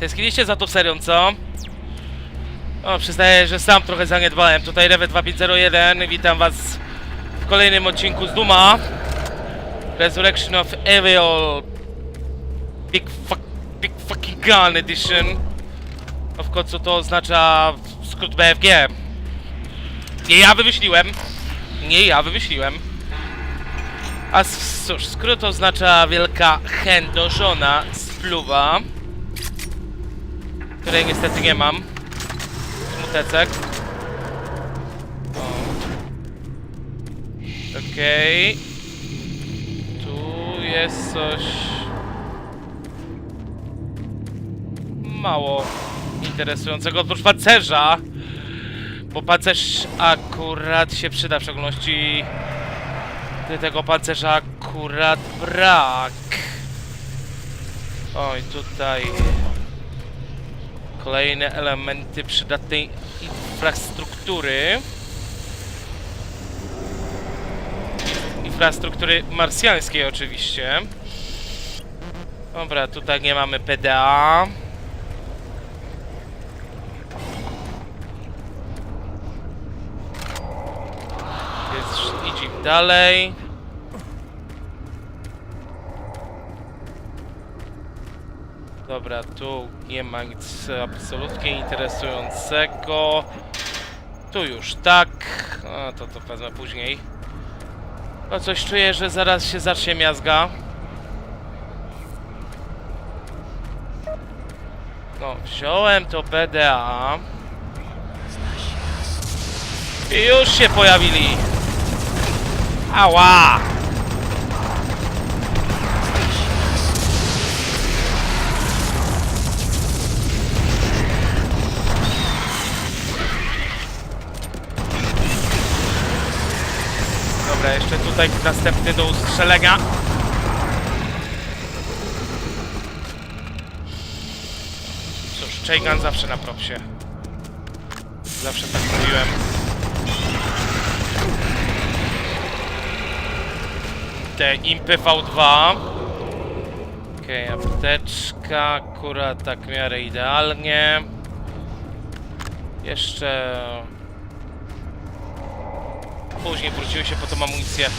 tęskniliście za tą serią, co? O, przyznaję, że sam trochę zaniedbałem. Tutaj Rewe 2501, witam was w kolejnym odcinku z Duma. Resurrection of Evil Big, fuck, big Fucking Gun Edition. No w końcu to oznacza skrót BFG. Nie ja wymyśliłem. Nie ja wymyśliłem. A cóż, skrót oznacza wielka chędożona spluwa. Której niestety nie mam. Smutecek. Okej. Tu jest coś... Mało interesującego oprócz pancerza. Bo pancerz akurat się przyda, w szczególności gdy tego pancerza akurat brak. Oj, tutaj kolejne elementy przydatnej infrastruktury. Infrastruktury marsjańskiej oczywiście. Dobra, tutaj nie mamy PDA. Więc idziemy dalej. Dobra, tu nie ma nic absolutnie interesującego. Tu już tak. No to to wezmę później. No coś czuję, że zaraz się zacznie miazga. No, wziąłem to BDA. I już się pojawili. Ała! Dobra, jeszcze tutaj następny do ustrzelenia. Cóż, Chaygan zawsze na propsie. Zawsze tak mówiłem. Te impy V2. Okej, apteczka, akurat tak w miarę idealnie. Jeszcze... Później wróciły się po tą amunicję.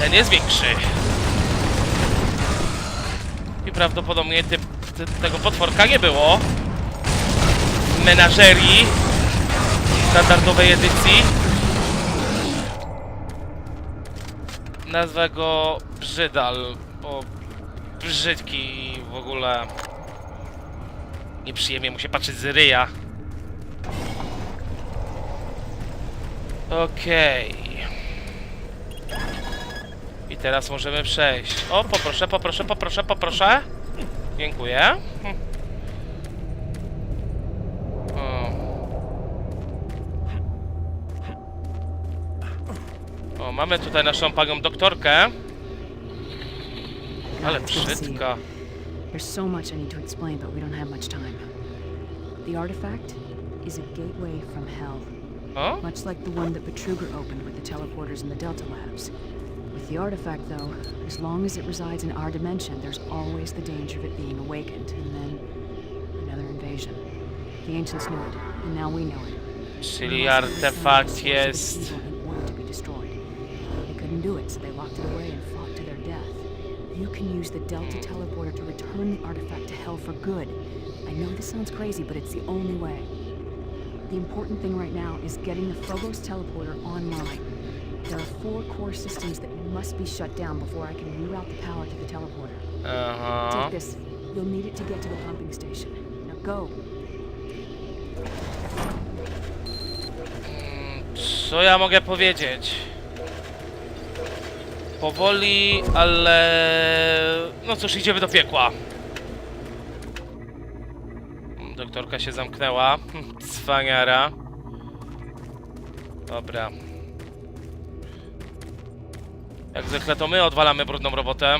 Ten jest większy. I prawdopodobnie ty, ty, tego potworka nie było. Menażerii standardowej edycji. Nazwę go Brzydal, bo brzydki w ogóle nieprzyjemnie mu się patrzeć z ryja. Okej. I teraz możemy przejść. O, poproszę, poproszę, poproszę, poproszę. Dziękuję. Hm. O. o, mamy tutaj naszą panią doktorkę. Ale it's good to see you. brzydka. There's so much I need to explain, but we don't have much time. The artifact is a gateway from hell, O? much like the one that Betruger opened with the teleporters in the Delta Labs. With the artifact, though, as long as it resides in our dimension, there's always the danger of it being awakened, and then another invasion. The ancients knew it, and now we know it. Czyli Unless it was some artefakt jest... evil and ordered to be destroyed. They couldn't do it, so they locked it away and fought to their death. You can use the Delta teleporter to return the artifact to Hell for good. I know this sounds crazy, but it's the only way. The important thing right now is getting the Phobos teleporter online. There are four core systems that must be shut down before I can reroute the power to the teleporter. Aha. Take this. You'll need it to get to the pumping station. Now go. Mm, co ja mogę powiedzieć? Powoli, ale... No cóż, idziemy do piekła. Doktorka się zamknęła. Cwaniara. Dobra. Jak zwykle to my odwalamy brudną robotę.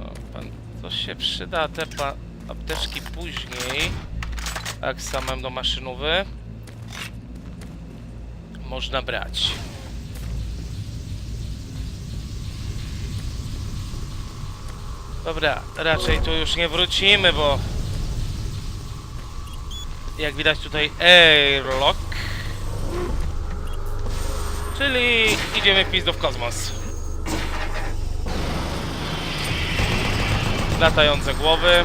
O, pan, coś się przyda, te pa, apteczki później. Tak, samym do maszynowy. Można brać. Dobra, raczej tu już nie wrócimy, bo... Jak widać tutaj airlock. Czyli idziemy w pizdu w kosmos. Latające głowy.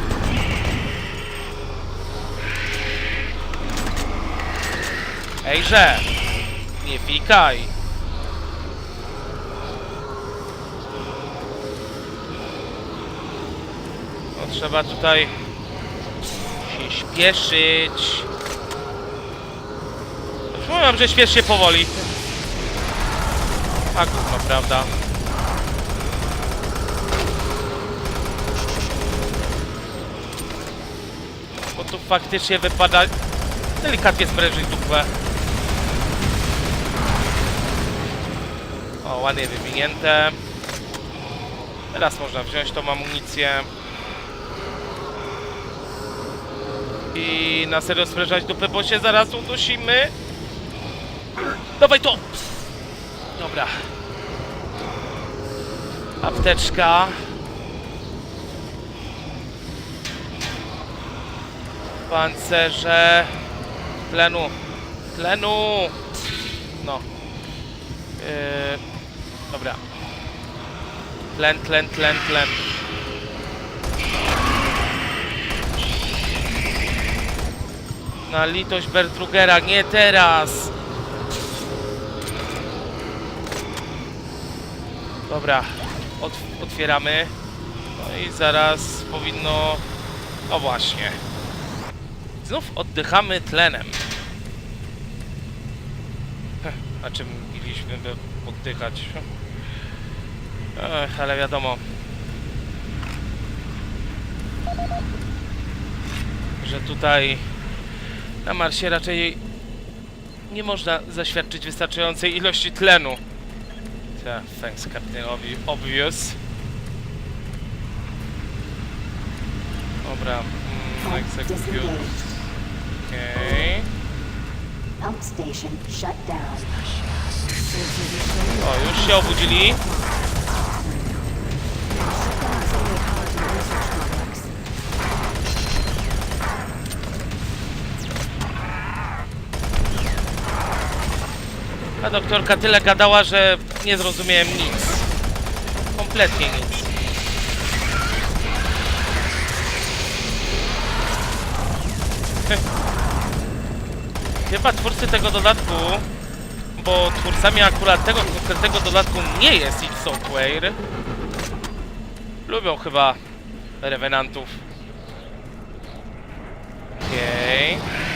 Ejże! Nie pikaj! Trzeba tutaj się śpieszyć. Mówią, że śpiesz się powoli. A gówno, prawda? Bo tu faktycznie wypada delikatnie sprężyć dupę. O, ładnie wywinięte. Teraz można wziąć tą amunicję. I na serio sprężać dupę, bo się zaraz udusimy. Dawaj to! Dobra. Apteczka. Pancerze. Tlenu. Tlenu! No. Yy, dobra. Tlen, tlen, tlen, tlen. Na litość Bertrugera, nie teraz! Dobra, Ot otwieramy. No i zaraz powinno... O właśnie. Znów oddychamy tlenem. Heh, A czym mieliśmy oddychać? Ech, ale wiadomo. Że tutaj na Marsie raczej nie można zaświadczyć wystarczającej ilości tlenu. Ta, thanks Captain Obvi- Obvious. Dobra, mm, execute. Okej. Down. O, już się obudzili. A doktorka tyle gadała, że nie zrozumiałem nic. Kompletnie nic. Chyba twórcy tego dodatku, bo twórcami akurat tego konkretnego dodatku nie jest id Software, lubią chyba Revenantów. Okej. I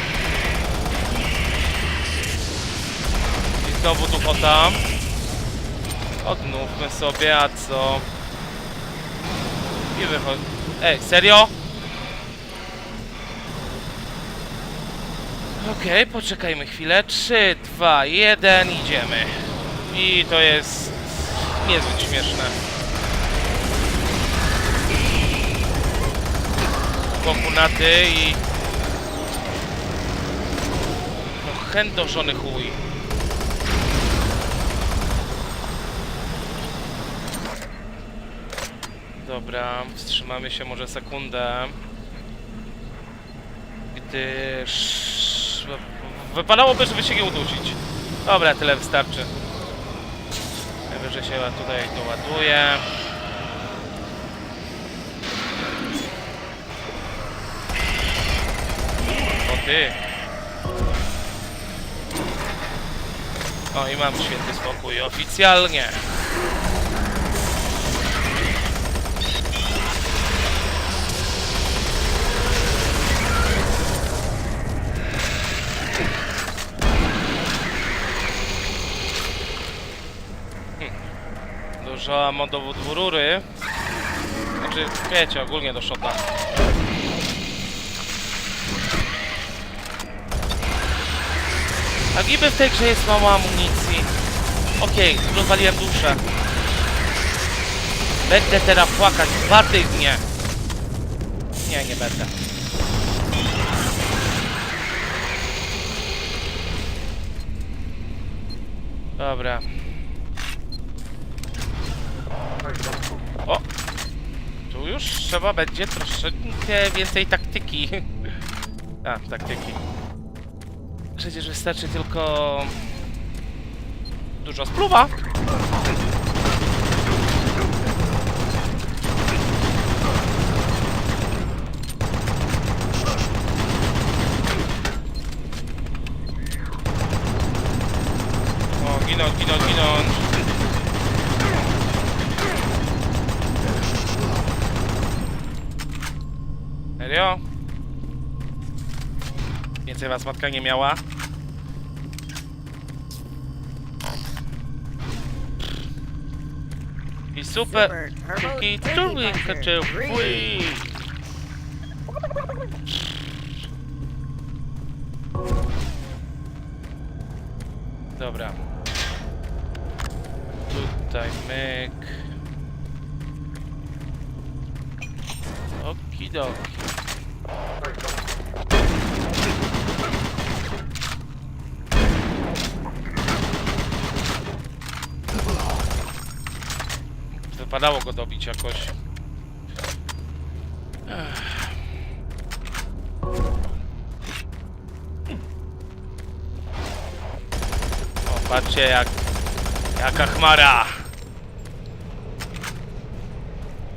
znowu duchota. Odnówmy sobie, a co? I wychodzi. Ej, serio? Okej, poczekajmy chwilę. 3, 2, 1, idziemy. I to jest niezbyt śmieszne. Kokunaty i... No chędożony chuj. Dobra, wstrzymamy się może sekundę. Gdyż... Wypadałoby, żeby się nie udusić. Dobra, tyle wystarczy. Najwyżej się tutaj doładuje. O ty. O i mam święty spokój oficjalnie. Dużo ammo do dwurury. Znaczy, wiecie, ogólnie do shota. A niby w tej grze jest mało amunicji. Okej, rozwaliłem duszę. Będę teraz płakać dwa tygodnie. Nie, nie będę. Dobra. O! Tu już trzeba będzie troszeczkę więcej taktyki. A, taktyki. Przecież wystarczy tylko... Dużo spluwa. O, ginąć, ginąć, ginąć. Serio? Was matka nie miała? I super... Super Turbo Puncher Puncher Wypadało go dobić jakoś. O, patrzcie jak... Jaka chmara!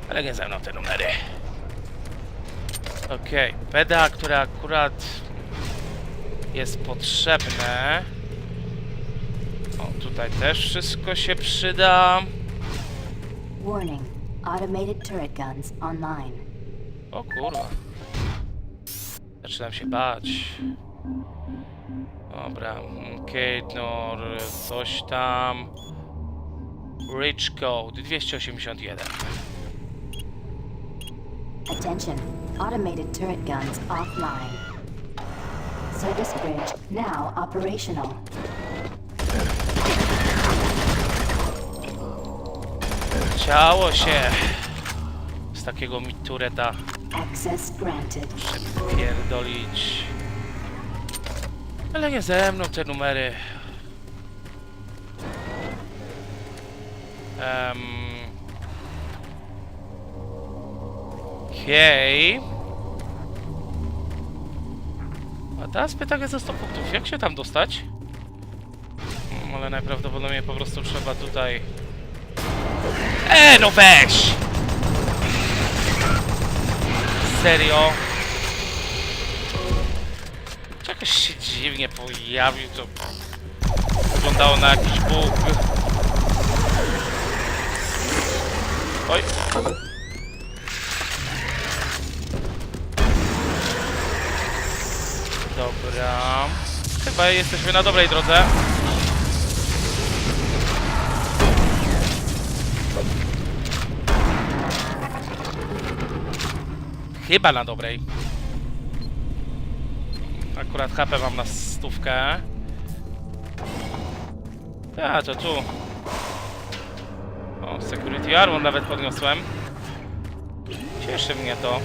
Ale nie ze mną te numery. Okej, peda, które akurat jest potrzebne. O, tutaj też wszystko się przyda. Warning. Automated turret guns online. O kurwa. Zaczynam się bać. Dobra, Keitnor, coś tam. Rich Code 281. Attention. Automated turret guns offline. Service bridge now operational. Chciało się z takiego mitureta pierdolić. Ale nie ze mną te numery. Um. Okej. A teraz pytanie ze 100 punktów. Jak się tam dostać? Mm, Ale najprawdopodobniej po prostu trzeba tutaj... E, no weź! Serio? Jakoś się dziwnie pojawił, to wyglądało na jakiś bóg. Oj. Dobra. Chyba jesteśmy na dobrej drodze. Chyba na dobrej. Akurat HP mam na stówkę. A, to tu. O, Security Armor nawet podniosłem. Cieszy mnie to.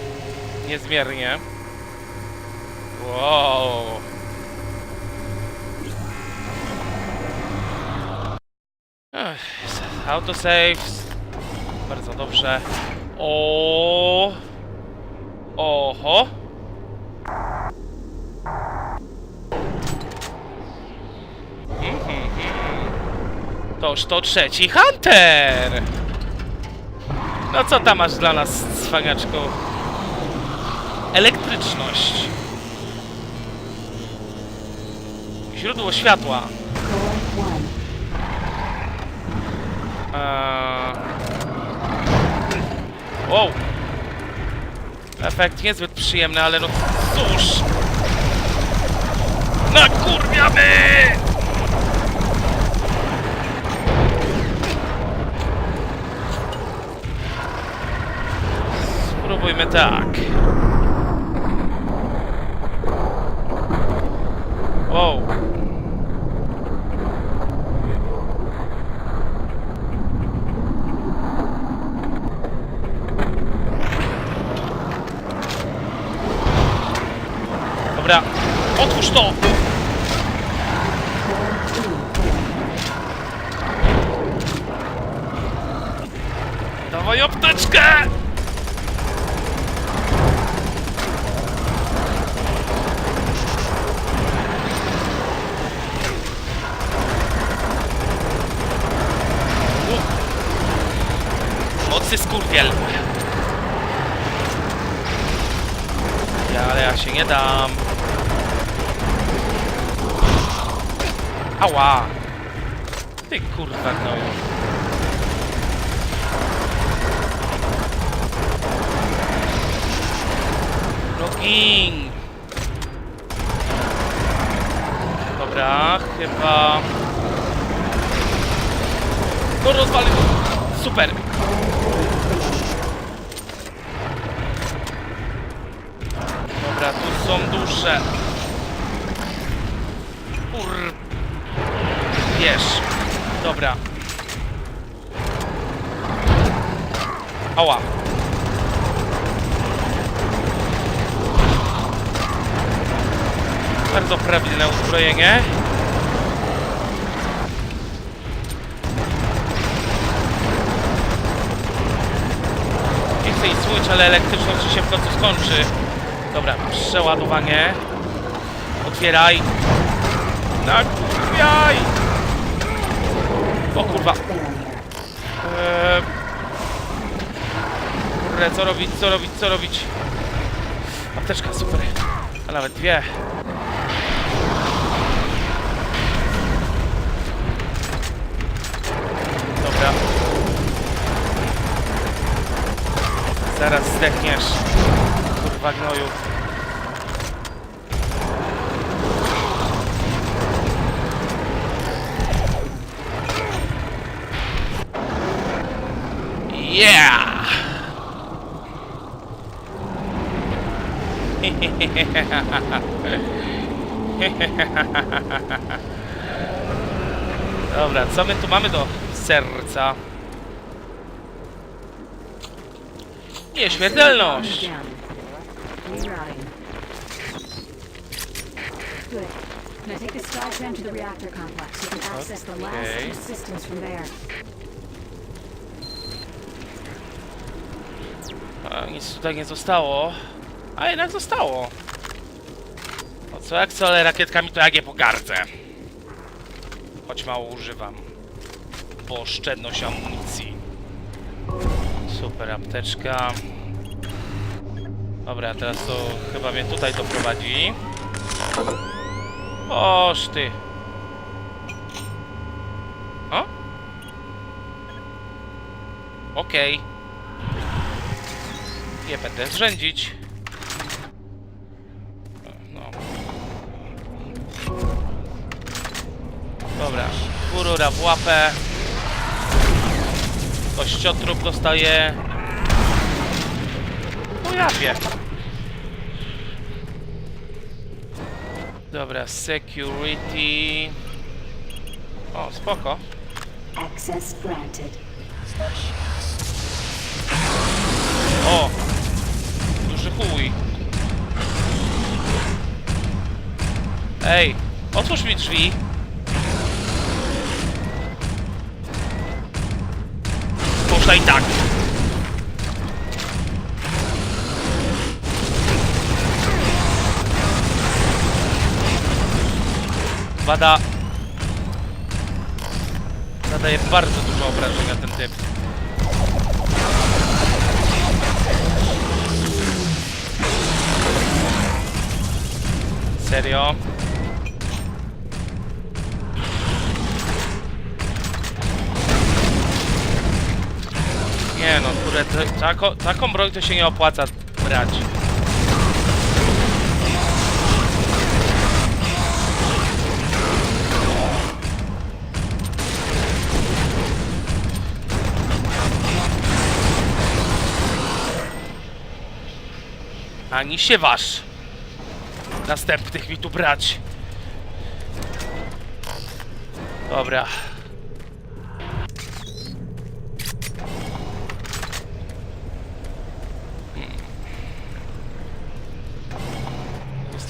Niezmiernie. Wow. Ech, autosave. Bardzo dobrze. O. Oho. Toż to trzeci Hunter! No co tam masz dla nas, cwaniaczku? Elektryczność. Źródło światła. Core 1. Eee... Wow. Efekt niezbyt przyjemny, ale no cóż. Nakurwiamy! Spróbujmy tak. Wow. Otwórz to! Dawaj apteczkę! Mocy skurwiel! Ja, ale ja się nie dam. Ała! Ty kurwa gnoju. Login! Dobra, chyba... No rozwalił! Super! Dobra, tu są dusze. Kur... Wiesz. Dobra. Ała. Bardzo prawilne uzbrojenie. Nie chcę jej słuchać, ale elektryczność się w końcu skończy. Dobra, przeładowanie. Otwieraj. Nakurwiaj! O kurwa. Eee... Kurde, co robić, co robić, co robić? Apteczka, super. A nawet dwie. Dobra. Zaraz zdechniesz. Kurwa gnoju. Yeah! Dobra, co my tu mamy do serca? Nieśmiertelność! Now take the Skytram to the reactor complex. You can access the last Okay. two systems from there. Nic tutaj nie zostało. A jednak zostało. No co jak co, ale rakietkami to jak je pogardzę. Choć mało używam. Bo oszczędność amunicji. Super apteczka. Dobra, teraz to chyba mnie tutaj doprowadzi. Oż ty. O? Okej. Nie będę zrzędzić. No. Dobra, kurura w łapę. Kościotrup dostaje. No ja wiem. Dobra, security. O, spoko. Access granted. O! Ej, otwórz mi drzwi. I tak. Wada. Zadaje bardzo dużo obrażenia ten typ. Serio? Kurde, to- tako, taką broń to się nie opłaca brać. Ani się waż następnych mi tu brać. Dobra.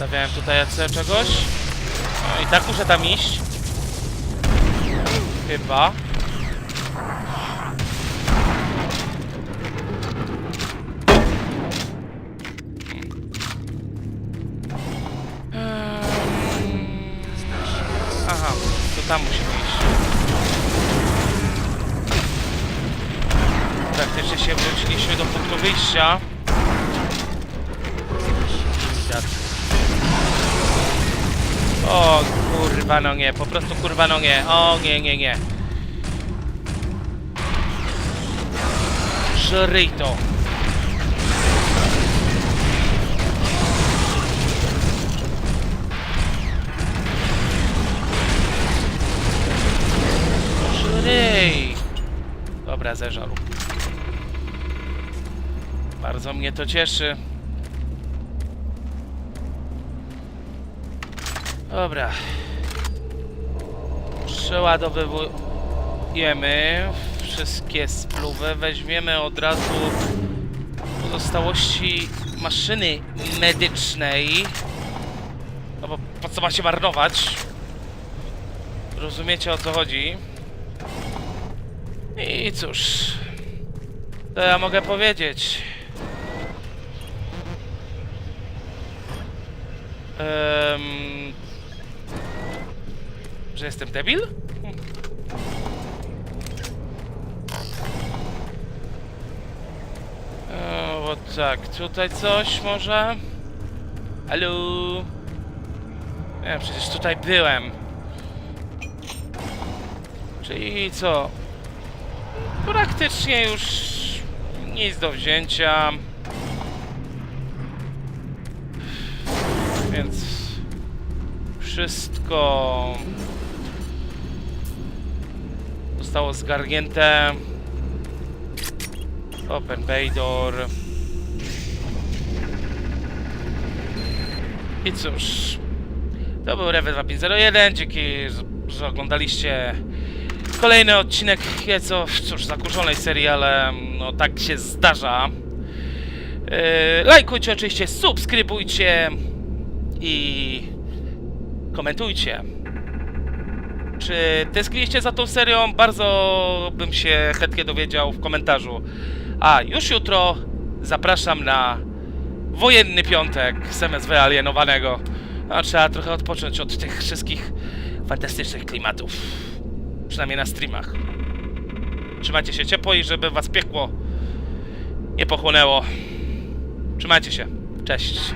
Zostawiałem tutaj jace czegoś. No i tak muszę tam iść. Chyba. Aha, to tam musimy iść. Praktycznie się wróciliśmy do punktu wyjścia. Kurwa no nie, po prostu kurwa no nie. O nie, nie, nie. Żryj to. Żryj. Dobra, zeżarł. Bardzo mnie to cieszy. Dobra. Przeładowujemy wszystkie spluwy. Weźmiemy od razu pozostałości maszyny medycznej. No bo po co ma się marnować? Rozumiecie o co chodzi? I cóż, to ja mogę powiedzieć. Em, że jestem debil? O, tak, tutaj coś może? Halo? Nie, przecież tutaj byłem. Czyli co? Praktycznie już nic do wzięcia. Więc wszystko zostało zgarnięte. Open bay door. I cóż, to był Rewe 2501. Dzięki, że- oglądaliście kolejny odcinek nieco, cóż, zakurzonej serii, ale no tak się zdarza. Yy, lajkujcie oczywiście, subskrybujcie i komentujcie. Czy tęskniliście za tą serią? Bardzo bym się chętnie dowiedział w komentarzu. A już jutro zapraszam na wojenny piątek z MSW alienowanego. No, trzeba trochę odpocząć od tych wszystkich fantastycznych klimatów. Przynajmniej na streamach. Trzymajcie się ciepło i żeby was piekło nie pochłonęło. Trzymajcie się. Cześć.